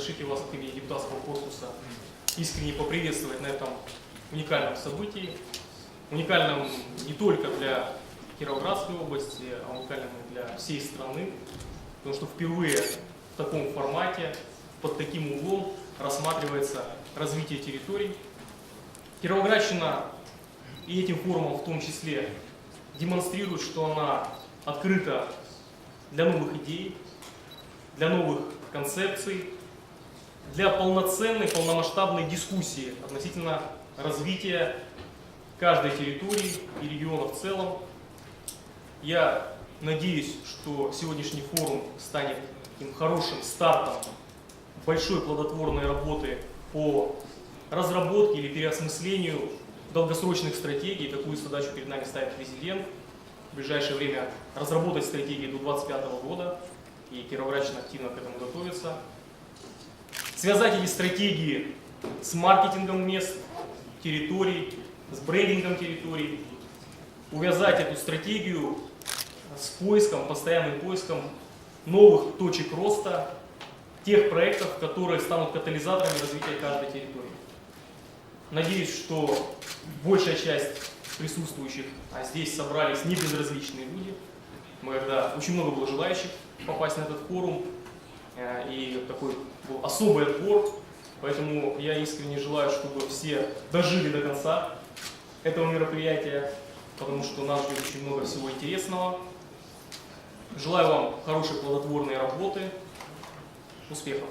разрешите вас от имени депутатского корпуса искренне поприветствовать на этом уникальном событии. Уникальном не только для Кировоградской области, а уникальном и для всей страны. Потому что впервые в таком формате, под таким углом рассматривается развитие территорий. Кировоградщина и этим форумом в том числе демонстрирует, что она открыта для новых идей, для новых концепций, для полноценной, полномасштабной дискуссии относительно развития каждой территории и региона в целом. Я надеюсь, что сегодняшний форум станет таким хорошим стартом большой плодотворной работы по разработке или переосмыслению долгосрочных стратегий. Такую задачу перед нами ставит президент. В ближайшее время разработать стратегии до 2025 года. И Кировоградщина активно к этому готовится. Связать эти стратегии с маркетингом мест, территорий, с брендингом территорий. Увязать эту стратегию с поиском, постоянным поиском новых точек роста, тех проектов, которые станут катализаторами развития каждой территории. Надеюсь, что большая часть присутствующих, а здесь собрались не безразличные люди. Мы, когда очень много было желающих попасть на этот форум, и такой был особый отбор, поэтому я искренне желаю, чтобы все дожили до конца этого мероприятия, потому что нас ждет очень много всего интересного. Желаю вам хорошей плодотворной работы, успехов!